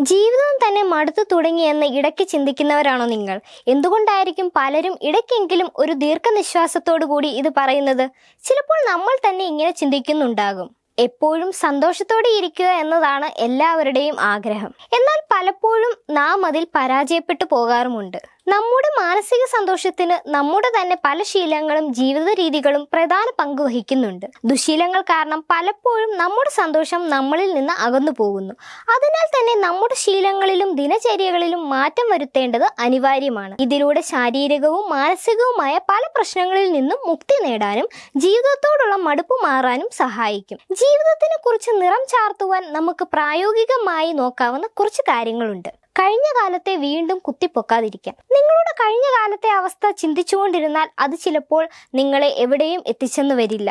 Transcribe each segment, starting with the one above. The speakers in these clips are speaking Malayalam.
ജീവിതം തന്നെ മടുത്തു തുടങ്ങിയെന്ന് ഇടയ്ക്ക് ചിന്തിക്കുന്നവരാണോ നിങ്ങൾ? എന്തുകൊണ്ടായിരിക്കും പലരും ഇടയ്ക്കെങ്കിലും ഒരു ദീർഘനിശ്വാസത്തോടു കൂടി ഇത് പറയുന്നത്? ചിലപ്പോൾ നമ്മൾ തന്നെ ഇങ്ങനെ ചിന്തിക്കുന്നുണ്ടാകും. എപ്പോഴും സന്തോഷത്തോടെ ഇരിക്കുക എന്നതാണ് എല്ലാവരുടെയും ആഗ്രഹം. എന്നാൽ പലപ്പോഴും നാം അതിൽ പരാജയപ്പെട്ടു പോകാറുമുണ്ട്. നമ്മുടെ മാനസിക സന്തോഷത്തിന് നമ്മുടെ തന്നെ പല ശീലങ്ങളും ജീവിത രീതികളും പ്രധാന പങ്ക് വഹിക്കുന്നുണ്ട്. ദുശീലങ്ങൾ കാരണം പലപ്പോഴും നമ്മുടെ സന്തോഷം നമ്മളിൽ നിന്ന് അകന്നു പോകുന്നു. അതിനാൽ തന്നെ നമ്മുടെ ശീലങ്ങളിലും ദിനചര്യകളിലും മാറ്റം വരുത്തേണ്ടത് അനിവാര്യമാണ്. ഇതിലൂടെ ശാരീരികവും മാനസികവുമായ പല പ്രശ്നങ്ങളിൽ നിന്നും മുക്തി നേടാനും ജീവിതത്തോടുള്ള മടുപ്പ് മാറാനും സഹായിക്കും. ജീവിതത്തിനെ കുറിച്ച് നിറം ചാർത്തുവാൻ നമുക്ക് പ്രായോഗികമായി നോക്കാവുന്ന കുറച്ച് കാര്യങ്ങളുണ്ട്. കഴിഞ്ഞ കാലത്തെ വീണ്ടും കുത്തിപ്പൊക്കാതിരിക്കാൻ. നിങ്ങളുടെ കഴിഞ്ഞ കാലത്തെ അവസ്ഥ ചിന്തിച്ചുകൊണ്ടിരുന്നാൽ അത് ചിലപ്പോൾ നിങ്ങളെ എവിടെയും എത്തിച്ചെന്ന് വരില്ല.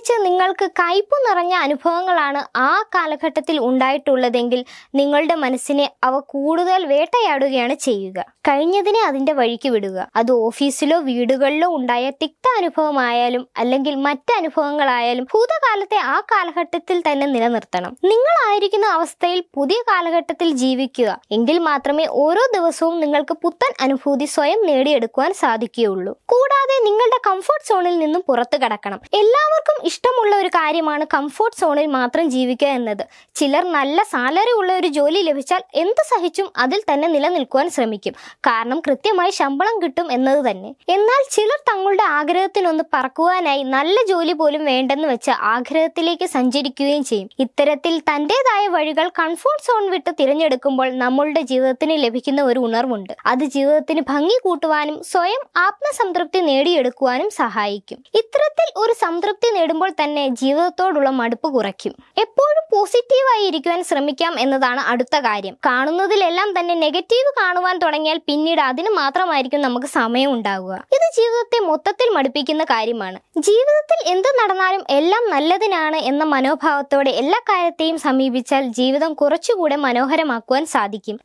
പ്രത്യേകിച്ച് നിങ്ങൾക്ക് കയ്പു നിറഞ്ഞ അനുഭവങ്ങളാണ് ആ കാലഘട്ടത്തിൽ ഉണ്ടായിട്ടുള്ളതെങ്കിൽ നിങ്ങളുടെ മനസ്സിനെ അവ കൂടുതൽ വേട്ടയാടുകയാണ് ചെയ്യുക. കഴിഞ്ഞതിനെ അതിന്റെ വഴിക്ക് വിടുക. അത് ഓഫീസിലോ വീടുകളിലോ ഉണ്ടായ തിക്ത അനുഭവമായാലും അല്ലെങ്കിൽ മറ്റ് അനുഭവങ്ങളായാലും ഭൂതകാലത്തെ ആ കാലഘട്ടത്തിൽ തന്നെ നിലനിർത്തണം. നിങ്ങളായിരിക്കുന്ന അവസ്ഥയിൽ പുതിയ കാലഘട്ടത്തിൽ ജീവിക്കുക. എങ്കിൽ മാത്രമേ ഓരോ ദിവസവും നിങ്ങൾക്ക് പുത്തൻ അനുഭൂതി സ്വയം നേടിയെടുക്കുവാൻ സാധിക്കുകയുള്ളൂ. കൂടാതെ നിങ്ങളുടെ കംഫർട്ട് സോണിൽ നിന്നും പുറത്തു കടക്കണം. എല്ലാവർക്കും ഇഷ്ടമുള്ള ഒരു കാര്യമാണ് കംഫോർട്ട് സോണിൽ മാത്രം ജീവിക്കുക എന്നത്. ചിലർ നല്ല സാലറി ഉള്ള ഒരു ജോലി ലഭിച്ചാൽ എന്ത് സഹിച്ചും അതിൽ തന്നെ നിലനിൽക്കുവാൻ ശ്രമിക്കും. കാരണം കൃത്യമായി ശമ്പളം കിട്ടും എന്നത് തന്നെ. എന്നാൽ ചിലർ തങ്ങളുടെ ആഗ്രഹത്തിനൊന്ന് പറക്കുവാനായി നല്ല ജോലി പോലും വേണ്ടെന്ന് വെച്ച് ആഗ്രഹത്തിലേക്ക് സഞ്ചരിക്കുകയും ചെയ്യും. ഇത്തരത്തിൽ തന്റെതായ വഴികൾ കംഫോർട്ട് സോൺ വിട്ട് തിരഞ്ഞെടുക്കുമ്പോൾ നമ്മളുടെ ജീവിതത്തിന് ലഭിക്കുന്ന ഒരു ഉണർവുണ്ട്. അത് ജീവിതത്തിന് ഭംഗി കൂട്ടുവാനും സ്വയം ആത്മസംതൃപ്തി നേടിയെടുക്കുവാനും സഹായിക്കും. ഇത്തരത്തിൽ ഒരു സംതൃപ്തി നേടുമ്പോൾ തന്നെ ജീവിതത്തോടുള്ള മടുപ്പ് കുറയ്ക്കും. എപ്പോഴും പോസിറ്റീവായി ഇരിക്കുവാൻ ശ്രമിക്കാം എന്നതാണ് അടുത്ത കാര്യം. കാണുന്നതിലെല്ലാം തന്നെ നെഗറ്റീവ് കാണുവാൻ തുടങ്ങിയാൽ പിന്നീട് അതിന് മാത്രമായിരിക്കും നമുക്ക് സമയം ഉണ്ടാവുക. ഇത് ജീവിതത്തെ മൊത്തത്തിൽ മടുപ്പിക്കുന്ന കാര്യമാണ്. ജീവിതത്തിൽ എന്ത് നടന്നാലും എല്ലാം നല്ലതിനാണ് എന്ന മനോഭാവത്തോടെ എല്ലാ കാര്യത്തെയും സമീപിച്ചാൽ ജീവിതം കുറച്ചുകൂടെ മനോഹരമാക്കുവാൻ സാധിക്കും.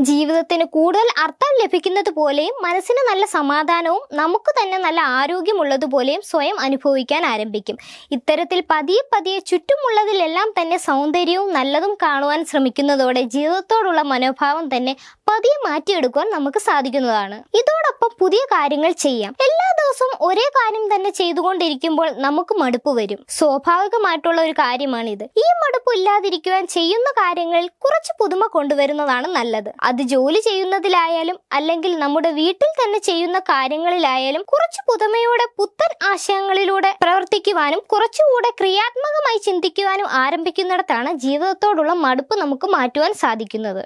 ജീവിതത്തിന് കൂടുതൽ അർത്ഥം ലഭിക്കുന്നത് പോലെയും മനസ്സിന് നല്ല സമാധാനവും നമുക്ക് തന്നെ നല്ല ആരോഗ്യമുള്ളതുപോലെയും സ്വയം അനുഭവിക്കാൻ ആരംഭിക്കും. ഇത്തരത്തിൽ പതിയെ പതിയെ ചുറ്റുമുള്ളതിലെല്ലാം തന്നെ സൗന്ദര്യവും നല്ലതും കാണുവാൻ ശ്രമിക്കുന്നതോടെ ജീവിതത്തോടുള്ള മനോഭാവം തന്നെ പതിയെ മാറ്റിയെടുക്കുവാൻ നമുക്ക് സാധിക്കുന്നതാണ്. ഇതോടൊപ്പം പുതിയ കാര്യങ്ങൾ ചെയ്യാം. ദിവസവും ഒരേ കാര്യം തന്നെ ചെയ്തുകൊണ്ടിരിക്കുമ്പോൾ നമുക്ക് മടുപ്പ് വരും. സ്വാഭാവികമായിട്ടുള്ള ഒരു കാര്യമാണിത്. ഈ മടുപ്പ് ഇല്ലാതിരിക്കുവാൻ ചെയ്യുന്ന കാര്യങ്ങളിൽ കുറച്ച് പുതുമ കൊണ്ടുവരുന്നതാണ് നല്ലത്. അത് ജോലി ചെയ്യുന്നതിലായാലും അല്ലെങ്കിൽ നമ്മുടെ വീട്ടിൽ തന്നെ ചെയ്യുന്ന കാര്യങ്ങളിലായാലും കുറച്ച് പുതുമയോടെ പുത്തൻ ആശയങ്ങളിലൂടെ പ്രവർത്തിക്കുവാനും കുറച്ചുകൂടെ ക്രിയാത്മകമായി ചിന്തിക്കുവാനും ആരംഭിക്കുന്നിടത്താണ് ജീവിതത്തോടുള്ള മടുപ്പ് നമുക്ക് മാറ്റുവാൻ സാധിക്കുന്നത്.